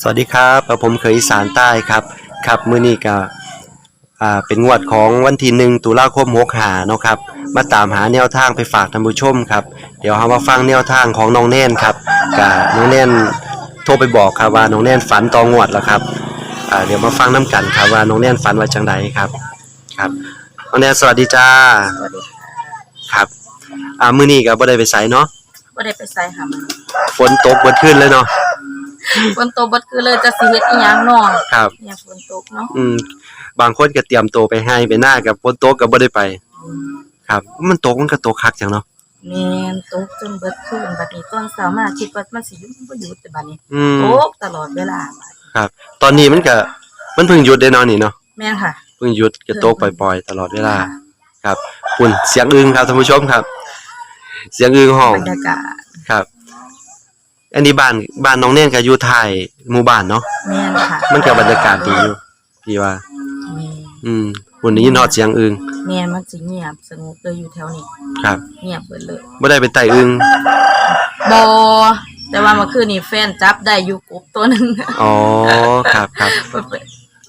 สวัสดีครับเอ่อผมเคยอีสานใต้ครับครับมื้อนี้ก็อ่าเป็นงวดของวันที่หนึ่งตุลาคม6หาเนาะครับมาตามหาแนวทางไปฝากท่านผู้ชมครับเดี๋ยวเรามาฟังแนวทางของน้องแน่นครับกับน้องแน่นโทรไปบอกครับว่าน้องแน่นฝันตองวดแล้วครับอ่าเดี๋ยวมาฟังน้กันครับว่าน้องแน่นฝันว่าจังไดครับครับน้องแน่นสวัสดีจ้าสวัสดีค่ะครับอ่ามื้อนี้ก็บ่ได้ไปไสเนาะบ่ได้ไปใส่หามันฝนตกเบิดขึ้นเลยเนาะ ฝนตกบ่คือเลยจะสิเฮ็ดอีหยังเนาะครับ เนี่ยฝนตกเนาะอืม บางคนก็เตรียมตัวไปให้ไปหน้ากับฝนตกก็บ่ได้ไป ครับ มันตกมันก็ตกคักจังเนาะแม่นตกจนเบิดคืนบัดนี้ตอนเช้ามาคิดว่ามันสิหยุดบ่หยุดแต่บัดนี้อืม ตกตลอดเวลาครับ ตอนนี้มันก็มันเพิ่งหยุดได้เนาะนี่เนาะแม่นค่ะเพิ่งหยุดก็ตกปล่อยๆ ตลอดเวลาครับคุณเสียงอึงครับท่านผู้ชมครับ เสียงอึงห้องบรรยากาศครับ อันนี้บ้านบ้านน้องเน่นก็อยู่ท้ายหมู่บ้านเนาะแม่นค่ะมันก็บรรยากาศดีอยู่พี่ว่า แม่นอืมวันนี้นอดเสียงอึงแม่นมันสิเงียบสงบเลยอยู่แถวนี้ครับเงียบเบิดเลยบ่ได้ไปไต่อึงบ่แต่ว่าเมื่อคืนนี้แฟนจับได้อยู่กบตัวหนึง อ๋อครับครับ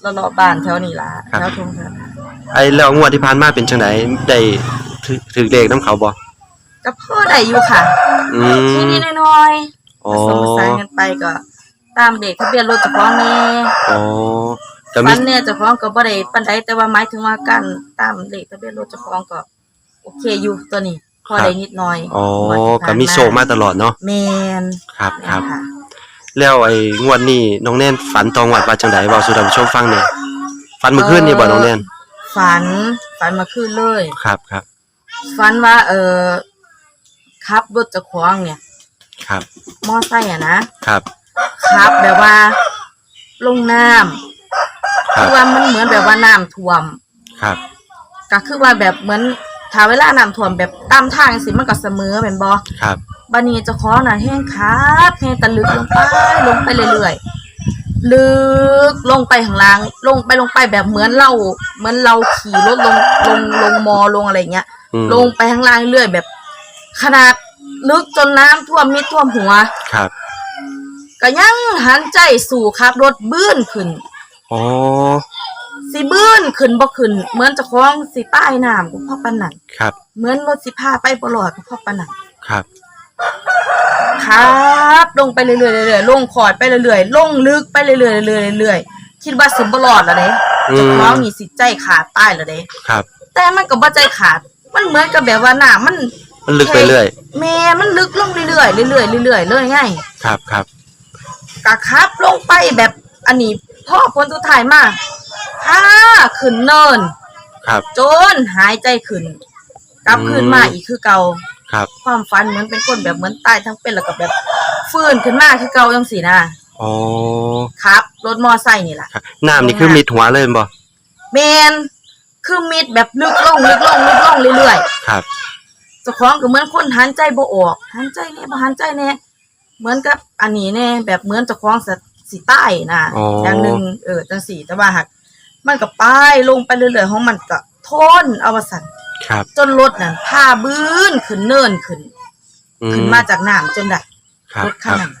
เรารอบๆบ้านแถวนี้ล่ะครับ แถวทุ่งนาไอ้แล้วงวดที่ผ่านมาเป็นจังไดได้ถือถือเลขนํเขาบ่ก็พอได้อยู่ค่ะอืมนิดๆหน้อยๆอ๋อ ผสมผสานกันไปก็ ตามเด็กทะเบียนรถเจ้าของแน่อ๋อก็มีฟันเนี่ยเจ้าของก็บ่ได้ปานใดแต่ว่าหมายถึงว่าการตามเลขทะเบียนรถเจ้าของก็ โอเคอยู่ตัวนี้พอได้นิดหน่อยอ๋องวดที่ผ่านก็มีโชคมาตลอดเนาะแม่นครับครับค่ะแล้วไอ้งวดนี้น้องแน่นฝันตองวัดว่าจังไดเว้าสู่ท่านผู้ชมฟังหน่อยฝันเมื่อคืนนี่บ่น้องแน่นฝันฝันมาคืนเลย ครับครับ ฝันว่าเออขับรถเจ้าของเนี่ย ครับ มอไซค์อะนะครับขับแบบว่า ลงน้ำครัคืบอว่ามันเหมือนแบบว่าน้ำท่วม ครับ ก็คือว่าแบบเหมือนถ้าเวลาน้ำท่วมแบบตามทางสิมันก็เสมอแม่นบ่ครับ บัดนี้เจ้าของน่ะแห้งครับแห้งตะลึกลงไปลงไปเรื่อยๆลึกลงไปข้างล่าง ลงไปลงไปแบบเหมือนเราเหมือนเราขี่รถลงลงลงมอลงอะไรเงี้ย อืมลงไปข้างล่างเรื่อยแบบ ขนาด ลึกจนน้ำท่วมมิดท่วมหัว ครับ ก็ยังหันใจสู่ครับรถบื้นขึ้น อ๋อ สิบื้นขึ้นบ่ขึ้น เหมือนเจ้าของสิใต้น้ำก็เพราะปานนั้นครับ เหมือนรถสิพาไปบ่รอดก็เพราะปานนั้นครับ ครับลงไปเรื่อยๆเรื่อยๆลงขอดไปเรื่อยๆลงลึกไปเรื่อยๆเรื่อยๆเรื่อยๆคิดว่าสิบ่รอดแล้วเด้อืเจ้ามของนี่สิใจขาดตายแล้วเด้ ครับ แต่มันก็บ่ใจขาด มันเหมือนกับแบบว่าน้ำมัน มันลึกไปเรื่อย แม่มันลึกลงเรื่อยๆเรื่อยๆเรื่อยๆเลยไงครับครับกะครับลงไปแบบอันนี้พ่อผลสุดท้ายมาฮ่าขึ้นเนิน ครับ จนหายใจขึ้น กลับขึ้นมาอีกคือเก่าครับ ความฝันเหมือนเป็นคนแบบเหมือนตายทั้งเป็นแล้วก็แบบฟื้นขึ้นมาคือเก่าจังซี่นะอ๋อครับ รถมอไซค์นี่ล่ะครับน้ำนี่คือมิดหัวเลยแม่นบ่แมนคือมิดแบบลึกลงลึกลงลึกลงเรื่อยครับ ๆเจ้าของก็เหมือนคนหันใจบ่ออกหันใจแน่บ่หันใจแน่เหมือนกับอันนี้แน่แบบเหมือนเจ้าของสสิใต้นะอ๋ออย่างหนึงเออจังสี่แต่ว่าหักมันก็ไปลงไปเรื่อยๆของมันก็ทนเอาว่าสั่นครับจนรถนั่นพาบื้นขึ้นเนินขึ้น อืขึ้นมาจากน้ำจนได้ครับรถคคันรับ นั้น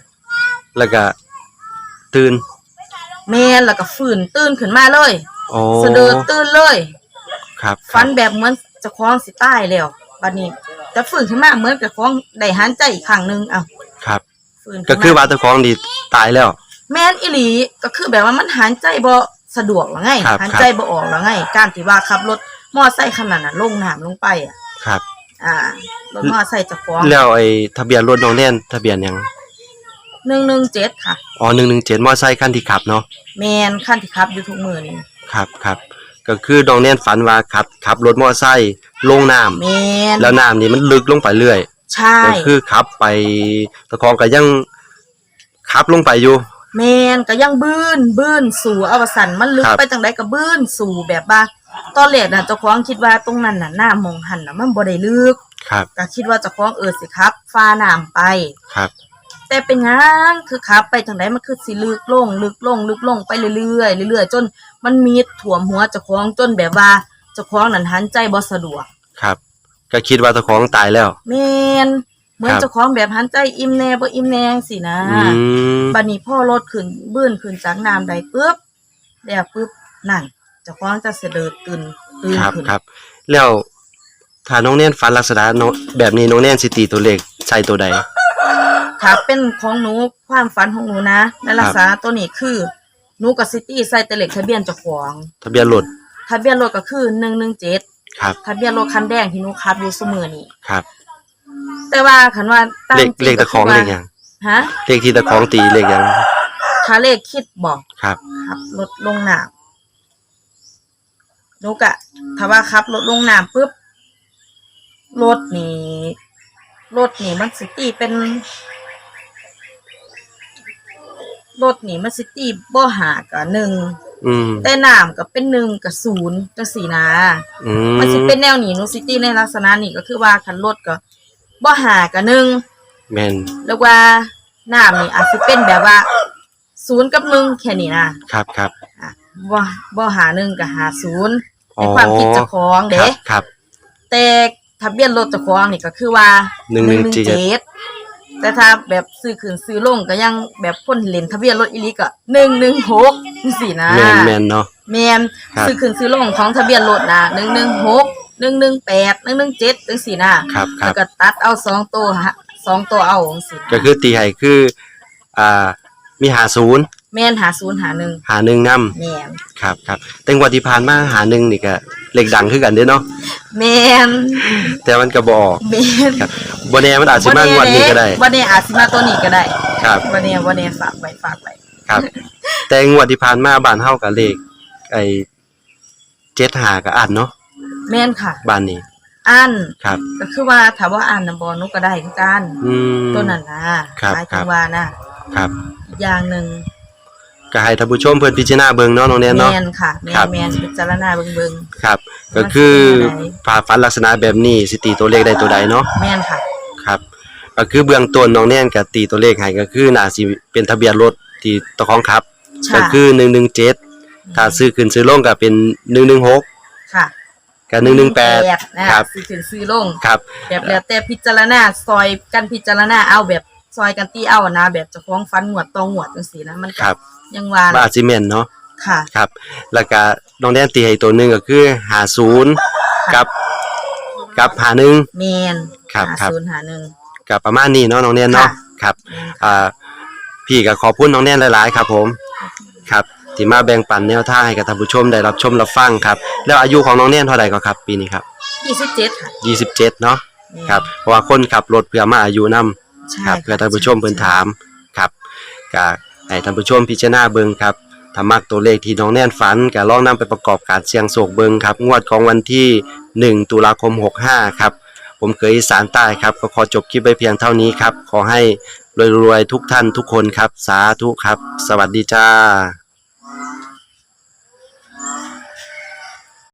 แล้วก็ตื่นแม่นแล้วก็ฟื้นตื่นขึ้นมาเลยอ๋อสะเดิดตื่นเลย ครับ ฝันแบบเหมือนเจะคล้าของสิตายแล้วบัดนี้ จะฟื้นขึ้นมาเหมือนกับของได้หันใจอีกครั้งหนึงอ้าวครับฟื้นก็ขึ้นคือมาว่าเจ้าของดีตายแล้ว แม่นอีหลีก็คือแบบว่ามันหันใจบ่สะดวกหรือไงครับ หันใจบ่ออกหรือไง การที่ว่าขับรถมอไซค์ขนาดนั้นลงน้ำลงไปอะ ครับ อ่ารถมอไซค์เจะคล้าของแล้วไอ้ทะเบียนรถน้องแน่นทะเบียนหยัง117ค่ะ อ๋อ117มอไซค์คันที่ขับเนาะแม่นคันที่ขับอยู่ทุกมื้อนี่ครับครับก็คือน้องแน่นฝันว่าขับขับรถมอไซค์ ลงน้ำแม่นแล้วน้ำนี่มันลึกลงไปเรื่อยใช่ก็คือขับไปตะคองก็ยังขับลงไปอยู่ แมนก็ยังบื้นบื้นสู่อวสันมันลึกครับ ไปจังไดก็บื้นสู่แบบว่าตอนแรกน่ะเจ้าของคิดว่าตรงนั้นน่ะหน้ามองหันน่ะมันบ่ได้ลึกครับก็คิดว่าเจ้าของเออสิครับฟ้าน้ำไป ครับแต่เป็นหยังคือขับไปจังไดมันคือสิลึกลง ลึกลง ลึกลงไปเรื่อยๆเรื่อยๆจนมันมีดท่วมหัวเจ้าของจนแบบว่า เจ้าของนั่นหันใจบ่สะดวกครับ ก็คิดว่าตะคองตายแล้ว แมนเหมือนครับ เจ้าของแบบหันใจอิ่มแน่บ่อิ่มแน่สินะอืมบัดนี้พ่อรถขึ้นบื้นขึ้นจากน้ำใดปุ๊บแล้วปุ๊บนั่นเจ้าของจะเสด็จตื่นตื่นครับขึ้นครับ แล้วถ้าน้องแน่นฝันลักษณะน้องแบบนี้น้องแน่นสิตีตัวเลขใส่ตัวใด ถ้าเป็นของหนูความฝันของหนูนะในลักษณะตัวนี้คือหนูกับซิตี้ใส่แต่เลขทะเบียนเจ้าของ ทะเบียนรถ ทะเบียนรถก็คือ117ครับ ทะเบียนรถคันแดงที่หนูขับอยู่เสมอนี่ครับ แต่ว่าคันว่าตามเลขจริเลขตะของก็เลคืขหยังฮะเลขที่ตะของตีเลขหยังถ้าเลขคิดบอกครับขับรถลงน้ำหนูกะถ้าว่าขับรถลงน้ำปุ๊บรถนี่รถนี่มันสิตีเป็นรถนี่มันสิตีบ่หากับหนึ่ง อืมแต่น้ำก็เป็นหนึ่งกับศูนย์จังสี่นะอืมมันสิเป็นแนวนี้หนูซิตี้ในลักษณะนี้ก็คือว่าคันรถก็บ่หากับหนึ่งแม่นแล้วว่าน้ำนี่อาจสิเป็นแบบว่าศูนย์กับหนึ่งแค่นี้นะครับครับอะบ่บ่หาหนึ่งกับหาศูนย์อ๋ในอความคิดเจ้าของคเด้รับครับแต่ทะเบียนรถเจ้าของนี่ก็คือว่า117 แต่ถ้าแบบซื้อขึ้นซื้อลงก็ยังแบบคนเล่นทะเบียนรถอีหลีก็116จังซี่นะแม่นแม่นเนาะแม่นครับ ซื้อขึ้นซื้อลงของทะเบียนรถนะ116 118 117จังซี่นะครับครัแล้บ วก็ตัดเอาสองตัวฮะสองตัวเอาจังซี่นะก็คือตีให้คือ อ่า มีหาศูนย์แม่นหาศูนย์หาหนึ่งหาหนึ่งนํแม่นครับครับแต่งวดที่ผ่านมาหาหนึ่งนี่ก็ เลขดังคือกันเด้เนาะแม่นแต่มันก็บ่ออกแม่นครับบ่แน่มันอาจสิมางวดนี้ก็ได้วันนี้อาจสิมาตัวนี้ก็ได้ครับวันนี้วันนี้ฝากไว้ฝากไว้ครับ แต่งวดที่ผ่านมาบ้านเฮากับเลข ไอ้7หาก็อันเนาะแม่นค่ะบ้านนี้อันครับก็คือว่าถามว่าอ่านนำบอนุก็ได้คือกันอืมตัวนั้นนะครับหมายครัถึบงว่านะครับอีกอย่างหนึ่ง ก็ให้ท่านผู้ชมเพิ่นพิจารณาเบิ่งเนาะน้องแนนเนาะ แม่นค่ะแม่ครันบแม่นพิจารณาเบิ่งเบิ่งครับมันก็คือเป็นยังไงผ่าฟันลักษณะแบบนี้สิตีตัวเลขได้ตัวใดเนาะ แม่นค่ะ ครับก็คือเบื้องต้นน้องแนนก็ตีตัวเลขให้ก็คือน่าสิเป็นทะเบียนรถที่ตะของขับใช่ก็คือ 117 ถ้าซื้อขึ้นซื้อลงก็เป็น 116ค่ะกับนะ118ครับซื้อขึ้นซื้อลง ครับแบบแล้วแต่พิจารณาซอยกันพิจารณาเอาแบบซอยกันตีเอานะ แบบเจะคล้าของฟันหวดตองหวดจังซี่นะมันก็ครับ ยังว่าว่าอาจสิแม่นเนาะค่ะ ครับ แล้วก็น้องแนนตีให้ตัวหนึงก็คือ50กับกับ51แมนครับหาครับ ศูนย์หาหนึ่ง กับประมาณนี้เนาะน้องแนนเนาะค่ะ ครับแม่นอ่าพี่ก็ขอบคุณน้องแนนหลาย ๆ ครับผมครับที่มาแบ่งปันแนวทางให้กับท่านผู้ชมได้รับชมรับฟังครับ แล้วอายุของน้องแนนเท่าไหร่ก็ครับ ปีนี้ครับยี่สิบเจ็ดค่ะ27เนาะแม่นครับเพราะว่าคนขับรถเพื่อมาอายุนํ ใช่ครับเพื่อท่านผู้ชมเพิ่นถามครับก็ ให้ท่านผู้ชมพิจารณาเบิ่งครับถ้ามักตัวเลขที่น้องแน่นฝันก็ลองนำไปประกอบการเสี่ยงโศกเบิ่งครับ งวดของวันที่ 1 ตุลาคม 65 ครับ ผมเคยอีสารใต้ครับ ก็ขอจบคลิปไปเพียงเท่านี้ครับ ขอให้รวยๆทุกท่านทุกคนครับ สาธุครับ สวัสดีจ้า